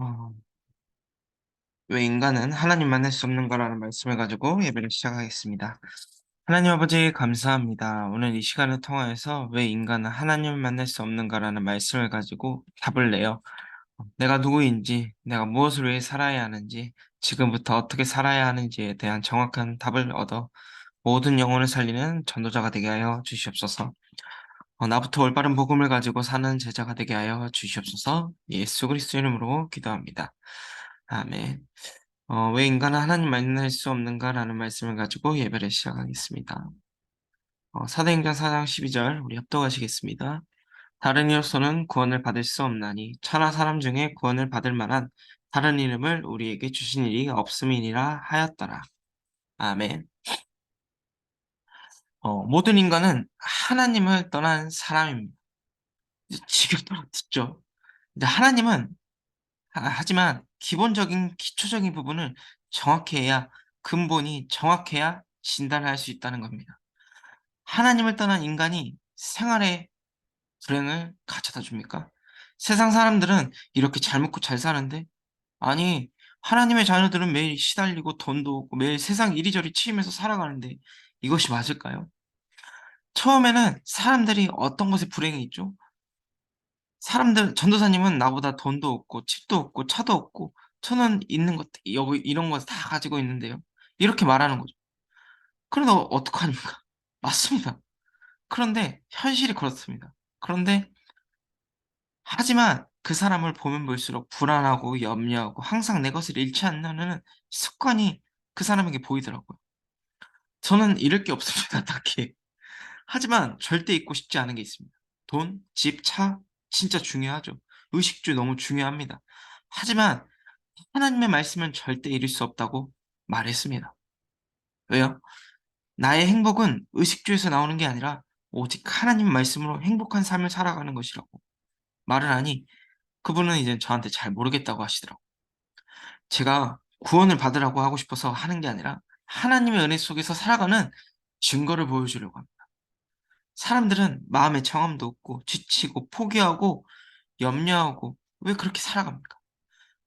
어, 왜 인간은 하나님 만날 수 없는가라는 말씀을 가지고 예배를 시작하겠습니다. 하나님 아버지 감사합니다. 오늘 이 시간을 통하여서 왜 인간은 하나님을 만날 수 없는가라는 말씀을 가지고 답을 내요. 내가 누구인지, 내가 무엇을 위해 살아야 하는지, 지금부터 어떻게 살아야 하는지에 대한 정확한 답을 얻어 모든 영혼을 살리는 전도자가 되게 하여 주시옵소서. 어, 나부터 올바른 복음을 가지고 사는 제자가 되게 하여 주시옵소서. 예수 그리스도 이름으로 기도합니다. 아멘. 어, 왜 인간은 하나님 만날 수 없는가라는 말씀을 가지고 예배를 시작하겠습니다. 어, 사도행전 4장 12절 우리 합독하시겠습니다. 다른 이로서는 구원을 받을 수 없나니 천하 사람 중에 구원을 받을 만한 다른 이름을 우리에게 주신 일이 없음이니라 하였더라. 아멘. 어, 모든 인간은 하나님을 떠난 사람입니다. 지겹도록 듣죠. 근데 하나님은 하- 하지만 기본적인 기초적인 부분을 정확히 해야 근본이 정확해야 진단할 수 있다는 겁니다. 하나님을 떠난 인간이 생활에 불행을 가져다 줍니까? 세상 사람들은 이렇게 잘 먹고 잘 사는데 아니 하나님의 자녀들은 매일 시달리고 돈도 없고 매일 세상 이리저리 치이면서 살아가는데 이것이 맞을까요? 처음에는 사람들이 어떤 것에 불행이 있죠? 사람들 전도사님은 나보다 돈도 없고 집도 없고 차도 없고 저는 있는 것 여기 이런 거다 가지고 있는데요. 이렇게 말하는 거죠. 그런데 어 어떡합니까? 맞습니다. 그런데 현실이 그렇습니다. 그런데 하지만 그 사람을 보면 볼수록 불안하고 염려하고 항상 내 것을 잃지 않는 습관이 그 사람에게 보이더라고요. 저는 잃을 게 없습니다, 딱히. 하지만 절대 잊고 싶지 않은 게 있습니다. 돈, 집, 차 진짜 중요하죠. 의식주 너무 중요합니다. 하지만 하나님의 말씀은 절대 잃을 수 없다고 말했습니다. 왜요? 나의 행복은 의식주에서 나오는 게 아니라 오직 하나님 말씀으로 행복한 삶을 살아가는 것이라고 말을 하니 그분은 이제 저한테 잘 모르겠다고 하시더라고요. 제가 구원을 받으라고 하고 싶어서 하는 게 아니라 하나님의 은혜 속에서 살아가는 증거를 보여주려고 합니다. 사람들은 마음의 청함도 없고 지치고 포기하고 염려하고 왜 그렇게 살아갑니까?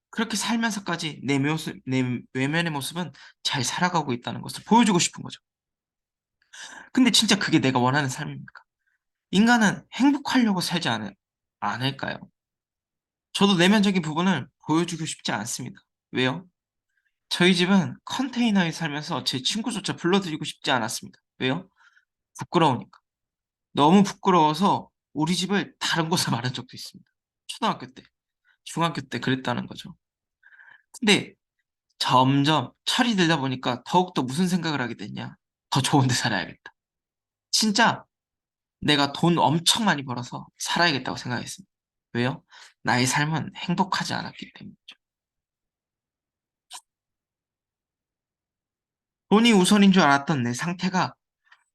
그렇게 살면서까지 내 모습, 내 외면의 모습은 잘 살아가고 있다는 것을 보여주고 싶은 거죠. 근데 진짜 그게 내가 원하는 삶입니까? 인간은 행복하려고 살지 않을, 않을까요? 저도 내면적인 부분을 보여주고 싶지 않습니다. 왜요? 저희 집은 컨테이너에 살면서 제 친구조차 불러드리고 싶지 않았습니다. 왜요? 부끄러우니까. 너무 부끄러워서 우리 집을 다른 곳에 말한 적도 있습니다. 초등학교 때, 중학교 때 그랬다는 거죠. 근데 점점 철이 들다 보니까 더욱더 무슨 생각을 하게 됐냐? 더 좋은 데 살아야겠다. 진짜 내가 돈 엄청 많이 벌어서 살아야겠다고 생각했습니다. 왜요? 나의 삶은 행복하지 않았기 때문이죠. 돈이 우선인 줄 알았던 내 상태가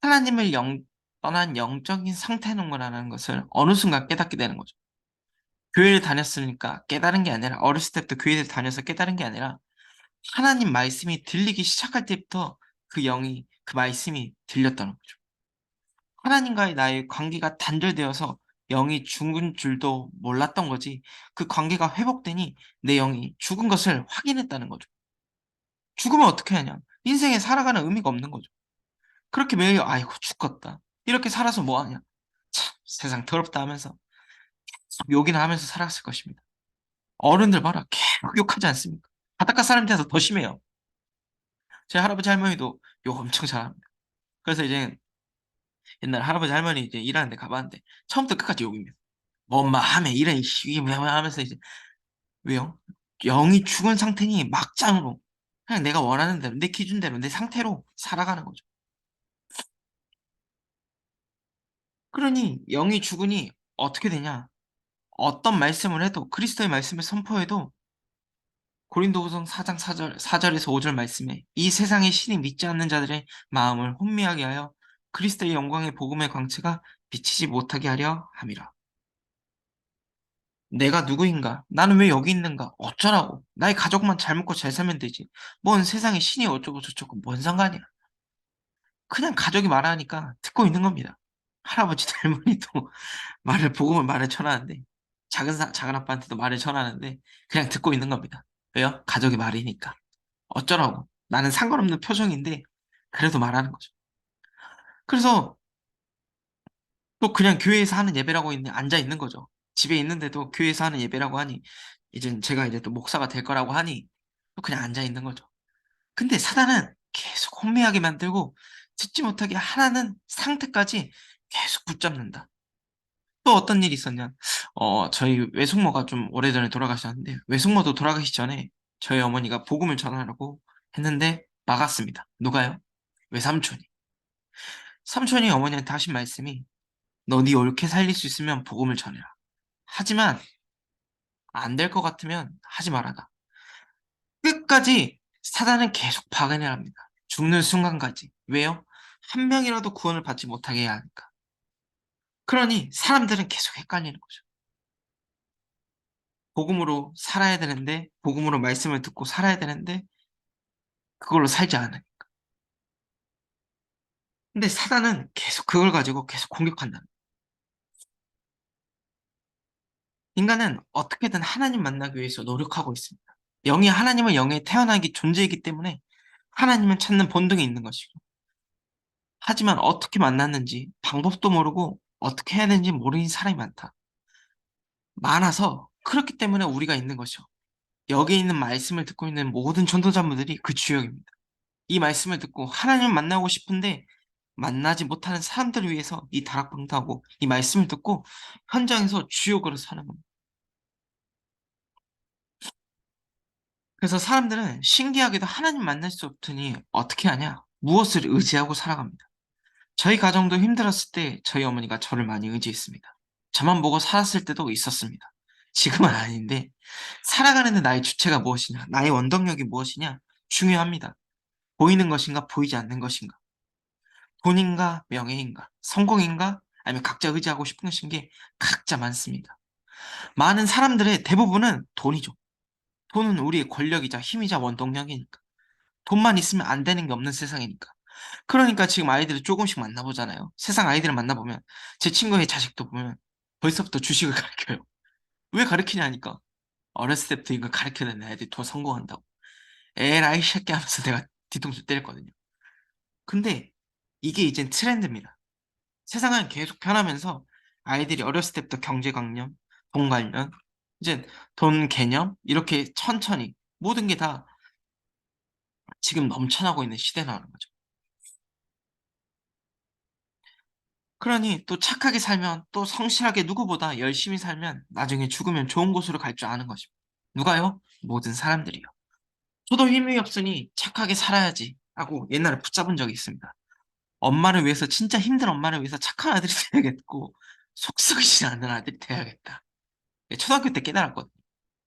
하나님을 영, 떠난 영적인 상태는구나라는 것을 어느 순간 깨닫게 되는 거죠. 교회를 다녔으니까 깨달은 게 아니라 어렸을 때부터 교회를 다녀서 깨달은 게 아니라 하나님 말씀이 들리기 시작할 때부터 그 영이 그 말씀이 들렸다는 거죠. 하나님과의 나의 관계가 단절되어서 영이 죽은 줄도 몰랐던 거지 그 관계가 회복되니 내 영이 죽은 것을 확인했다는 거죠. 죽으면 어떻게 하냐? 인생에 살아가는 의미가 없는 거죠. 그렇게 매일 아이고 죽겠다. 이렇게 살아서 뭐 하냐? 참 세상 더럽다 하면서 계속 욕이나 하면서 살았을 것입니다. 어른들 봐라. 계속 욕하지 않습니까? 바닷가 사람들한테 더 심해요. 제 할아버지 할머니도 욕 엄청 잘합니다. 그래서 이제 옛날 할아버지 할머니 이제 일하는데 가봤는데 처음부터 끝까지 욕입니다. 뭐 엄마 하면 이런 시기 뭐 하면서 이제 왜요? 영이 죽은 상태니 막장으로 그냥 내가 원하는 대로 내 기준대로 내 상태로 살아가는 거죠. 그러니 영이 죽으니 어떻게 되냐? 어떤 말씀을 해도 그리스도의 말씀을 선포해도 고린도후서 4장 4절, 4절에서 5절 말씀에 이 세상의 신이 믿지 않는 자들의 마음을 혼미하게 하여 그리스도의 영광의 복음의 광채가 비치지 못하게 하려 함이라. 내가 누구인가? 나는 왜 여기 있는가? 어쩌라고? 나의 가족만 잘 먹고 잘 살면 되지. 뭔 세상에 신이 어쩌고 저쩌고 뭔 상관이야. 그냥 가족이 말하니까 듣고 있는 겁니다. 할아버지 할머니도 말을 복음을 말을 전하는데 작은 사 작은 아빠한테도 말을 전하는데 그냥 듣고 있는 겁니다. 왜요? 가족의 말이니까. 어쩌라고. 나는 상관없는 표정인데 그래도 말하는 거죠. 그래서 또 그냥 교회에서 하는 예배라고 있는 앉아 있는 거죠. 집에 있는데도 교회에서 하는 예배라고 하니 이젠 제가 이제 또 목사가 될 거라고 하니 또 그냥 앉아 있는 거죠. 근데 사단은 계속 혼미하게 만들고 듣지 못하게 하라는 상태까지 계속 붙잡는다. 또 어떤 일이 있었냐? 어, 저희 외숙모가 좀 오래전에 돌아가셨는데 외숙모도 돌아가시기 전에 저희 어머니가 복음을 전하라고 했는데 막았습니다. 누가요? 외삼촌이. 삼촌이 어머니한테 하신 말씀이 너 네 옳게 살릴 수 있으면 복음을 전해라. 하지만 안 될 것 같으면 하지 말아라. 끝까지 사단은 계속 박은을 합니다. 죽는 순간까지. 왜요? 한 명이라도 구원을 받지 못하게 해야 하니까. 그러니 사람들은 계속 헷갈리는 거죠. 복음으로 살아야 되는데, 복음으로 말씀을 듣고 살아야 되는데, 그걸로 살지 않으니까. 근데 사단은 계속 그걸 가지고 계속 공격한다. 인간은 어떻게든 하나님 만나기 위해서 노력하고 있습니다. 영이 하나님은 영에 태어나기 존재이기 때문에 하나님을 찾는 본능이 있는 것이고 하지만 어떻게 만났는지 방법도 모르고 어떻게 해야 되는지 모르는 사람이 많다. 많아서 그렇기 때문에 우리가 있는 것이죠. 여기 있는 말씀을 듣고 있는 모든 전도자분들이 그 주역입니다. 이 말씀을 듣고 하나님을 만나고 싶은데 만나지 못하는 사람들을 위해서 이 다락방도 하고 이 말씀을 듣고 현장에서 주역으로 사는 겁니다. 그래서 사람들은 신기하게도 하나님 만날 수 없더니 어떻게 하냐? 무엇을 의지하고 살아갑니다. 저희 가정도 힘들었을 때 저희 어머니가 저를 많이 의지했습니다. 저만 보고 살았을 때도 있었습니다. 지금은 아닌데 살아가는 데 나의 주체가 무엇이냐, 나의 원동력이 무엇이냐 중요합니다. 보이는 것인가, 보이지 않는 것인가. 돈인가, 명예인가, 성공인가, 아니면 각자 의지하고 싶은 것인 게 각자 많습니다. 많은 사람들의 대부분은 돈이죠. 돈은 우리의 권력이자 힘이자 원동력이니까. 돈만 있으면 안 되는 게 없는 세상이니까. 그러니까 지금 아이들을 조금씩 만나보잖아요. 세상 아이들을 만나보면 제 친구의 자식도 보면 벌써부터 주식을 가르쳐요. 왜 가르치냐니까. 어렸을 때부터 이거 가르쳐야 되는 애들이 더 성공한다고. 에라이 새끼 하면서 내가 뒤통수 때렸거든요. 근데 이게 이젠 트렌드입니다. 세상은 계속 변하면서 아이들이 어렸을 때부터 경제관념, 돈 관련, 이제 돈 개념 이렇게 천천히 모든 게 다 지금 넘쳐나고 있는 시대라는 거죠. 그러니 또 착하게 살면 또 성실하게 누구보다 열심히 살면 나중에 죽으면 좋은 곳으로 갈 줄 아는 것입니다. 누가요? 모든 사람들이요. 저도 힘이 없으니 착하게 살아야지 하고 옛날에 붙잡은 적이 있습니다. 엄마를 위해서 진짜 힘든 엄마를 위해서 착한 아들이 돼야겠고 속 썩이지 않는 아들이 돼야겠다. 예, 초등학교 때 깨달았거든요.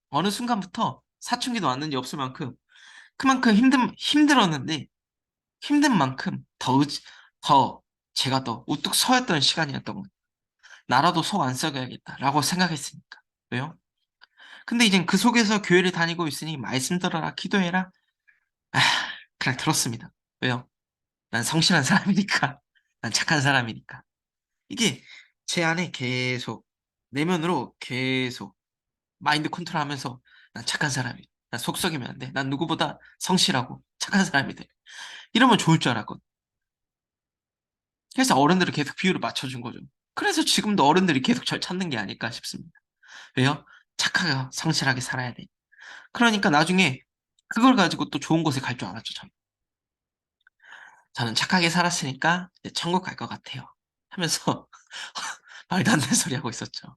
어느 순간부터 사춘기도 왔는지 없을 만큼 그만큼 힘든 힘들었는데 힘든 만큼 더, 의- 더 제가 더 우뚝 서였던 시간이었던 거예요. 나라도 속 안 썩여야겠다라고 생각했으니까. 왜요? 근데 이젠 그 속에서 교회를 다니고 있으니 말씀 들어라, 기도해라. 아, 그냥 들었습니다. 왜요? 난 성실한 사람이니까. 난 착한 사람이니까. 이게 제 안에 계속 내면으로 계속 마인드 컨트롤 하면서 난 착한 사람이. 난 속썩이면 안 돼. 난 누구보다 성실하고 착한 사람이 돼. 이러면 좋을 줄 알았거든. 그래서 어른들을 계속 비율을 맞춰준 거죠. 그래서 지금도 어른들이 계속 절 찾는 게 아닐까 싶습니다. 왜요? 착하게 성실하게 살아야 돼. 그러니까 나중에 그걸 가지고 또 좋은 곳에 갈 줄 알았죠, 저는. 저는 착하게 살았으니까 이제 천국 갈 것 같아요. 하면서 말도 안 되는 소리 하고 있었죠.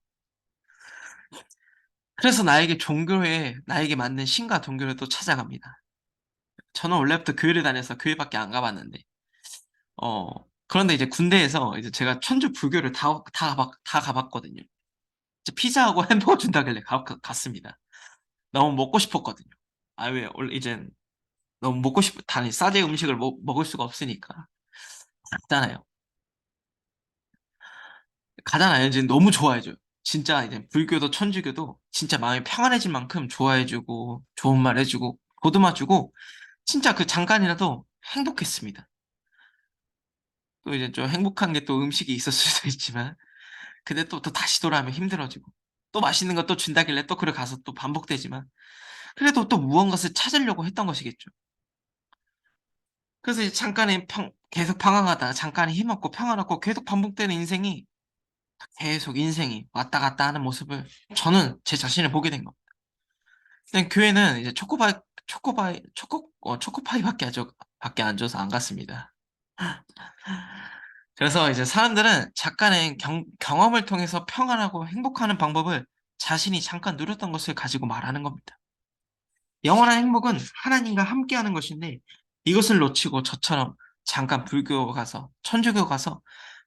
그래서 나에게 종교에 나에게 맞는 신과 동교를 또 찾아갑니다. 저는 원래부터 교회를 다녀서 교회밖에 안 가봤는데, 어, 그런데 이제 군대에서 이제 제가 천주 불교를 다, 다, 가봤, 다 가봤거든요. 피자하고 햄버거 준다길래 가, 가- 갔습니다. 너무 먹고 싶었거든요. 아, 왜, 원래 이젠 너무 먹고 싶, 단히 싸제 음식을 먹, 먹을 수가 없으니까. 갔잖아요. 가잖아요. 이제 너무 좋아해줘요. 진짜 이제 불교도 천주교도 진짜 마음이 평안해질 만큼 좋아해주고, 좋은 말 해주고, 보듬어주고, 진짜 그 잠깐이라도 행복했습니다. 또 이제 좀 행복한 게 또 음식이 있었을 수도 있지만, 근데 또, 또 다시 돌아오면 힘들어지고. 또 맛있는 거 또 준다길래 또 그래 가서 또 반복되지만 그래도 또 무언가를 찾으려고 했던 것이겠죠. 그래서 이제 잠깐의 평 계속 방황하다가 잠깐의 힘 없고 평안 없고 계속 반복되는 인생이 계속 인생이 왔다 갔다 하는 모습을 저는 제 자신을 보게 된 겁니다. 그냥 교회는 이제 초코바이 초코바이 초코 어 초코파이밖에 안줘 밖에 안 줘서 안 갔습니다. 그래서 이제 사람들은 잠깐의 경 경험을 통해서 평안하고 행복하는 방법을 자신이 잠깐 누렸던 것을 가지고 말하는 겁니다. 영원한 행복은 하나님과 함께하는 것인데 이것을 놓치고 저처럼 잠깐 불교 가서 천주교 가서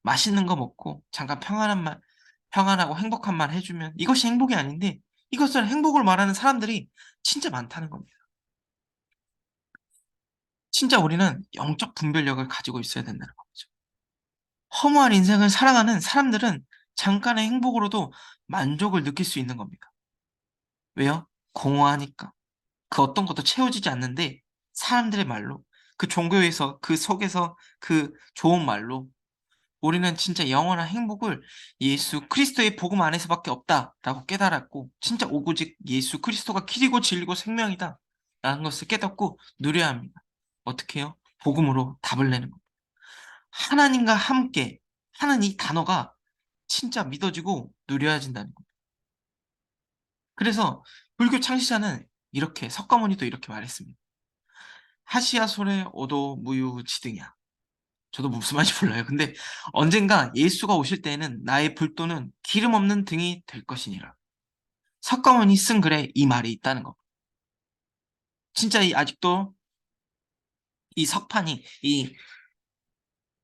맛있는 거 먹고 잠깐 평안한 말 평안하고 행복한 말 해 주면 이것이 행복이 아닌데 이것을 행복을 말하는 사람들이 진짜 많다는 겁니다. 진짜 우리는 영적 분별력을 가지고 있어야 된다는 거죠. 허무한 인생을 살아가는 사람들은 잠깐의 행복으로도 만족을 느낄 수 있는 겁니다. 왜요? 공허하니까. 그 어떤 것도 채워지지 않는데 사람들의 말로 그 종교에서 그 속에서 그 좋은 말로 우리는 진짜 영원한 행복을 예수 그리스도의 복음 안에서밖에 없다라고 깨달았고 진짜 오고직 예수 그리스도가 길이고 진리고 생명이다 라는 것을 깨닫고 누려야 합니다. 어떻게 해요? 복음으로 답을 내는 겁니다. 하나님과 함께 하는 이 단어가 진짜 믿어지고 누려야진다는 겁니다. 그래서 불교 창시자는 이렇게 석가모니도 이렇게 말했습니다. 하시야 소래 오도 무유 지등이야. 저도 무슨 말인지 몰라요. 근데 언젠가 예수가 오실 때에는 나의 불도는 기름 없는 등이 될 것이니라. 석가모니 쓴 글에 이 말이 있다는 거. 진짜 이 아직도 이 석판이 이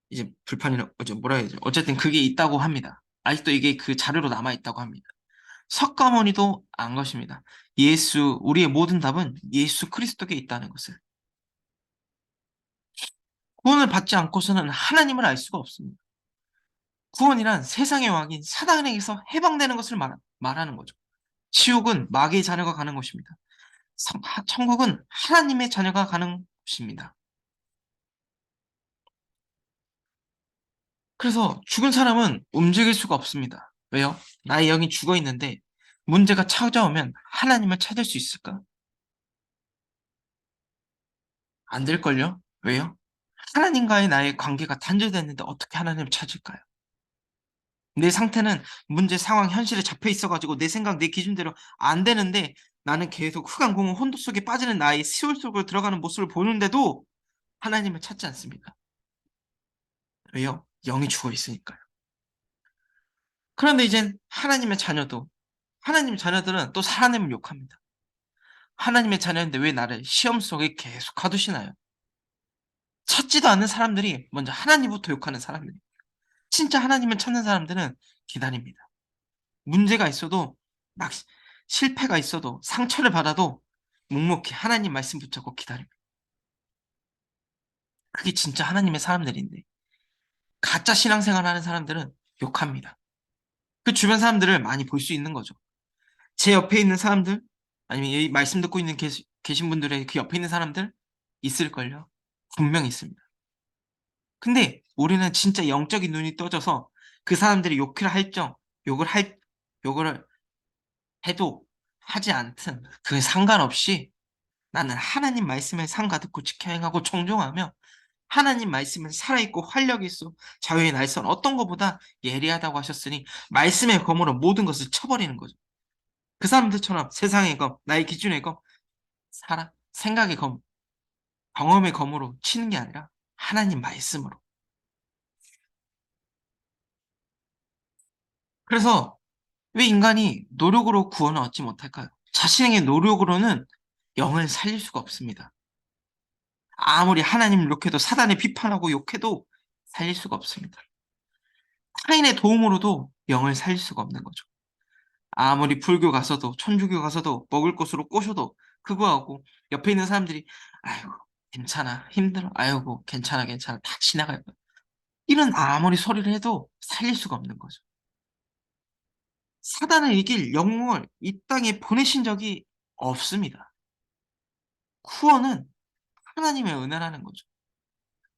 이제 불판이라 어제 뭐라 해야지 어쨌든 그게 있다고 합니다. 아직도 이게 그 자료로 남아 있다고 합니다. 석가모니도 안 것입니다. 예수 우리의 모든 답은 예수 그리스도께 있다는 것을. 구원을 받지 않고서는 하나님을 알 수가 없습니다. 구원이란 세상의 왕인 사단에게서 해방되는 것을 말, 말하는 거죠. 지옥은 마귀의 자녀가 가는 것입니다. 천국은 하나님의 자녀가 가는 곳입니다. 그래서 죽은 사람은 움직일 수가 없습니다. 왜요? 나의 영이 죽어 있는데 문제가 찾아오면 하나님을 찾을 수 있을까? 안 될걸요? 왜요? 하나님과의 나의 관계가 단절됐는데 어떻게 하나님을 찾을까요? 내 상태는 문제, 상황, 현실에 잡혀 있어가지고 내 생각, 내 기준대로 안 되는데 나는 계속 흑암공허 혼돈 속에 빠지는 나의 시올 속으로 들어가는 모습을 보는데도 하나님을 찾지 않습니다. 왜요? 영이 죽어 있으니까요. 그런데 이젠 하나님의 자녀도 하나님의 자녀들은 또 하나님을 욕합니다. 하나님의 자녀인데 왜 나를 시험 속에 계속 가두시나요? 찾지도 않는 사람들이 먼저 하나님부터 욕하는 사람들입니다. 진짜 하나님을 찾는 사람들은 기다립니다. 문제가 있어도 막 실패가 있어도 상처를 받아도 묵묵히 하나님 말씀 붙잡고 기다립니다. 그게 진짜 하나님의 사람들인데 가짜 신앙생활 하는 사람들은 욕합니다. 그 주변 사람들을 많이 볼 수 있는 거죠. 제 옆에 있는 사람들 아니면 이 말씀 듣고 있는 계시, 계신 분들의 그 옆에 있는 사람들 있을걸요. 분명히 있습니다. 근데 우리는 진짜 영적인 눈이 떠져서 그 사람들이 욕을 할정 욕을 할 욕을 해도 하지 않든 그 상관없이 나는 하나님 말씀을 상가 듣고 지켜 행하고 청종하며 하나님 말씀은 살아있고 활력이 있어 자유의 날선 어떤 것보다 예리하다고 하셨으니 말씀의 검으로 모든 것을 쳐버리는 거죠. 그 사람들처럼 세상의 검, 나의 기준의 검, 살아, 생각의 검, 경험의 검으로 치는 게 아니라 하나님 말씀으로. 그래서 왜 인간이 노력으로 구원을 얻지 못할까요? 자신의 노력으로는 영을 살릴 수가 없습니다. 아무리 하나님을 욕해도 사단을 비판하고 욕해도 살릴 수가 없습니다. 타인의 도움으로도 영을 살릴 수가 없는 거죠. 아무리 불교 가서도 천주교 가서도 먹을 것으로 꼬셔도 그거하고 옆에 있는 사람들이 아이고 괜찮아 힘들어 아이고 괜찮아 괜찮아 다 지나갈 거야. 이런 아무리 소리를 해도 살릴 수가 없는 거죠. 사단을 이길 영웅을 이 땅에 보내신 적이 없습니다. 구원은 하나님의 은혜라는 거죠.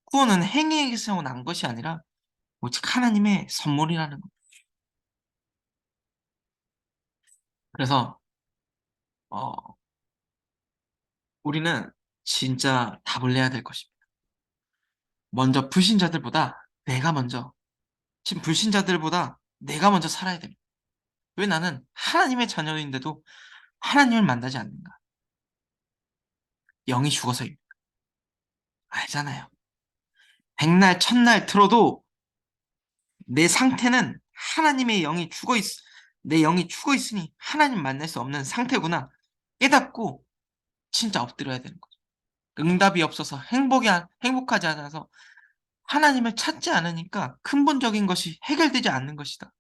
구원은 행위에서 난 것이 아니라 오직 하나님의 선물이라는 거죠. 그래서 어 우리는 진짜 답을 내야 될 것입니다. 먼저 불신자들보다 내가 먼저 지금 불신자들보다 내가 먼저 살아야 됩니다. 왜 나는 하나님의 자녀인데도 하나님을 만나지 않는가? 영이 죽어서입니다. 알잖아요. 백날 첫날 들어도 내 상태는 하나님의 영이 죽어 있, 내 영이 죽어 있으니 하나님 만날 수 없는 상태구나 깨닫고 진짜 엎드려야 되는 거죠. 응답이 없어서 행복이 안- 행복하지 않아서 하나님을 찾지 않으니까 근본적인 것이 해결되지 않는 것이다.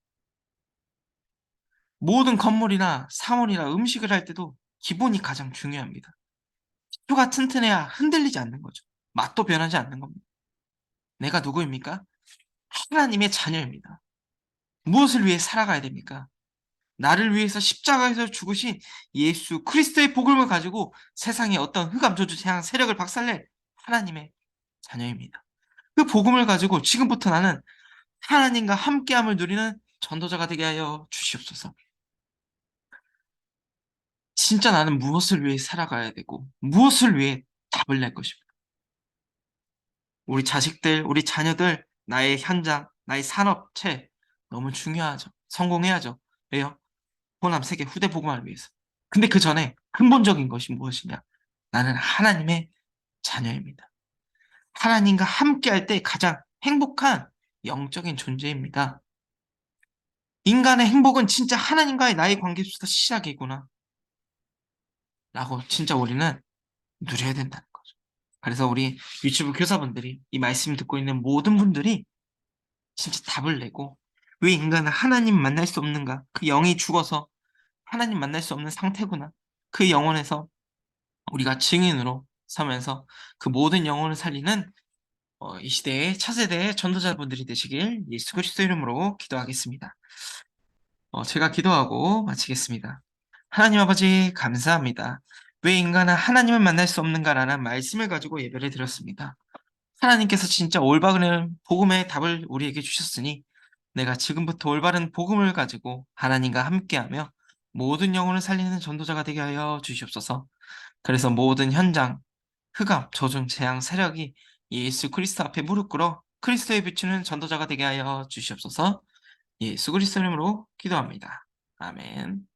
모든 건물이나 사물이나 음식을 할 때도 기본이 가장 중요합니다. 기초가 튼튼해야 흔들리지 않는 거죠. 맛도 변하지 않는 겁니다. 내가 누구입니까? 하나님의 자녀입니다. 무엇을 위해 살아가야 됩니까? 나를 위해서 십자가에서 죽으신 예수 그리스도의 복음을 가지고 세상에 어떤 흑암 저주 재앙 세력을 박살낼 하나님의 자녀입니다. 그 복음을 가지고 지금부터 나는 하나님과 함께함을 누리는 전도자가 되게 하여 주시옵소서. 진짜 나는 무엇을 위해 살아가야 되고 무엇을 위해 답을 낼 것입니다. 우리 자식들, 우리 자녀들, 나의 현장, 나의 산업체 너무 중요하죠. 성공해야죠. 왜요? 호남 세계 후대 복음화를 위해서. 근데 그 전에 근본적인 것이 무엇이냐? 나는 하나님의 자녀입니다. 하나님과 함께할 때 가장 행복한 영적인 존재입니다. 인간의 행복은 진짜 하나님과의 나의 관계부터 시작이구나. 라고 진짜 우리는 누려야 된다는. 그래서 우리 유튜브 교사분들이 이 말씀을 듣고 있는 모든 분들이 진짜 답을 내고 왜 인간은 하나님 만날 수 없는가? 그 영이 죽어서 하나님 만날 수 없는 상태구나. 그 영혼에서 우리가 증인으로 서면서 그 모든 영혼을 살리는 어, 이 시대의 차세대의 전도자분들이 되시길 예수 그리스도 이름으로 기도하겠습니다. 어, 제가 기도하고 마치겠습니다. 하나님 아버지 감사합니다. 왜 인간은 하나님을 만날 수 없는가라는 말씀을 가지고 예배를 드렸습니다. 하나님께서 진짜 올바른 복음의 답을 우리에게 주셨으니 내가 지금부터 올바른 복음을 가지고 하나님과 함께하며 모든 영혼을 살리는 전도자가 되게 하여 주시옵소서. 그래서 모든 현장, 흑암, 저중, 재앙, 세력이 예수 그리스도 앞에 무릎 꿇어 그리스도에 비추는 전도자가 되게 하여 주시옵소서. 예수 그리스도 이름으로 기도합니다. 아멘.